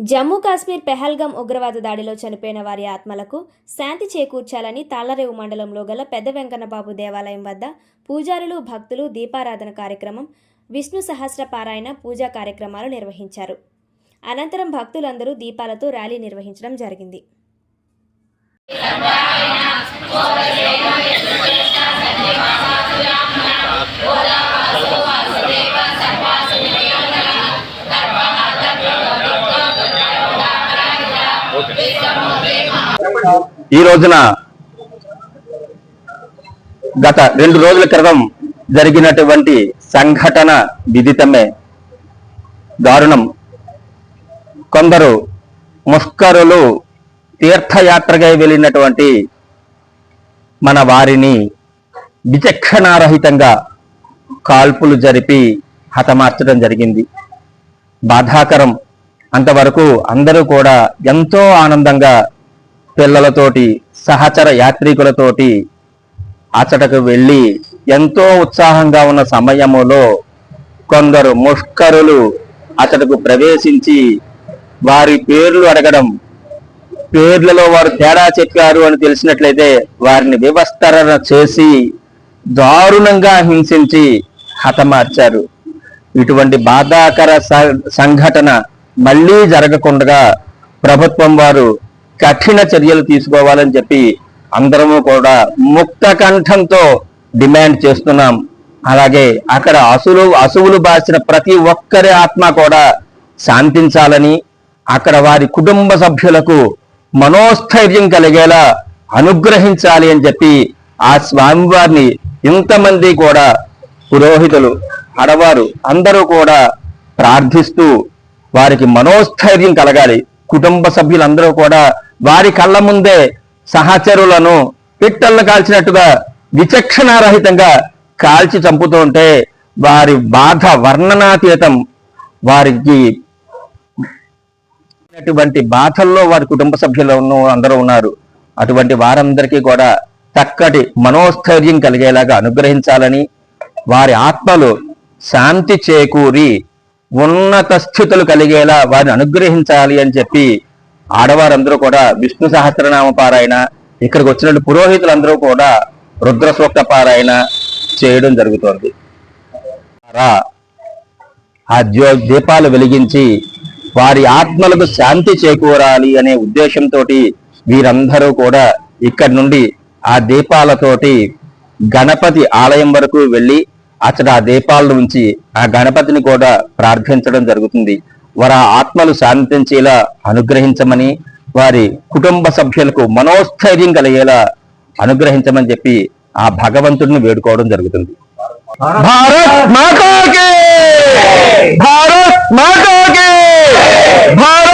జమ్మూ కాశ్మీర్ పెహల్గాం ఉగ్రవాద దాడిలో చనిపోయిన వారి ఆత్మలకు శాంతి చేకూర్చాలని తాళ్ళరేవు మండలంలో గల పెద్ద వెంకన్నబాబు దేవాలయం వద్ద పూజారులు భక్తులు దీపారాధన కార్యక్రమం విష్ణు సహస్ర పారాయణ పూజా కార్యక్రమాలు నిర్వహించారు. అనంతరం భక్తులందరూ దీపాలతో ర్యాలీ నిర్వహించడం జరిగింది. ఈ రోజున గత రెండు రోజుల క్రితం జరిగినటువంటి సంఘటన విదితమే. దారుణం. కొందరు ముష్కరులు తీర్థయాత్రగా వెళ్ళినటువంటి మన వారిని విచక్షణారహితంగా కాల్పులు జరిపి హతమార్చడం జరిగింది. బాధాకరం. అంతవరకు అందరూ కూడా ఎంతో ఆనందంగా పిల్లలతోటి సహచర యాత్రికులతోటి అచటకు వెళ్ళి ఎంతో ఉత్సాహంగా ఉన్న సమయములో కొందరు ముష్కరులు అతడుకు ప్రవేశించి వారి పేర్లు అడగడం పేర్లలో వారు తేడా చెప్పారు అని తెలిసినట్లయితే వారిని వివస్తరణ చేసి దారుణంగా హింసించి హతమార్చారు. ఇటువంటి బాధాకర స- సంఘటన మళ్ళీ జరగకుండా ప్రభుత్వం వారు కఠిన చర్యలు తీసుకోవాలని చెప్పి అందరము కూడా ముక్త కంఠంతో డిమాండ్ చేస్తున్నాం. అలాగే అక్కడ అసులు అసువులు బాసిన ప్రతి ఒక్కరి ఆత్మ కూడా శాంతించాలని అక్కడ వారి కుటుంబ సభ్యులకు మనోస్థైర్యం కలిగేలా అనుగ్రహించాలి అని చెప్పి ఆ స్వామివారిని ఇంతమంది కూడా పురోహితులు ఆడవారు అందరూ కూడా ప్రార్థిస్తూ వారికి మనోస్థైర్యం కలగాలి. కుటుంబ సభ్యులందరూ కూడా వారి కళ్ళ ముందే సహచరులను పిట్టలను కాల్చినట్టుగా విచక్షణారహితంగా కాల్చి చంపుతూ ఉంటే వారి బాధ వర్ణనాతీతం. వారికి అటువంటి బాధల్లో వారి కుటుంబ సభ్యులు ఉన్న- అందరూ ఉన్నారు. అటువంటి వారందరికీ కూడా చక్కటి మనోస్థైర్యం కలిగేలాగా అనుగ్రహించాలని వారి ఆత్మలు శాంతి చేకూరి ఉన్నత స్థితులు కలిగేలా వారిని అనుగ్రహించాలి అని చెప్పి ఆడవారందరూ కూడా విష్ణు సహస్రనామ పారాయణ ఇక్కడికి వచ్చినట్టు పురోహితులందరూ కూడా రుద్ర సూక్త పారాయణ చేయడం జరుగుతోంది. ఆ జ్యో దీపాలు వెలిగించి వారి ఆత్మలకు శాంతి చేకూరాలి అనే ఉద్దేశంతో వీరందరూ కూడా ఇక్కడి నుండి ఆ దీపాలతోటి గణపతి ఆలయం వరకు వెళ్ళి అక్కడ ఆ దీపాలను ఉంచి ఆ గణపతిని కూడా ప్రార్థించడం జరుగుతుంది. వారి ఆత్మలు శాంతించేలా అనుగ్రహించమని వారి కుటుంబ సభ్యులకు మనోస్థైర్యం కలిగేలా అనుగ్రహించమని చెప్పి ఆ భగవంతుడిని వేడుకోవడం జరుగుతుంది. భారత్ మాతాకి! భారత్ మాతాకి! భారత్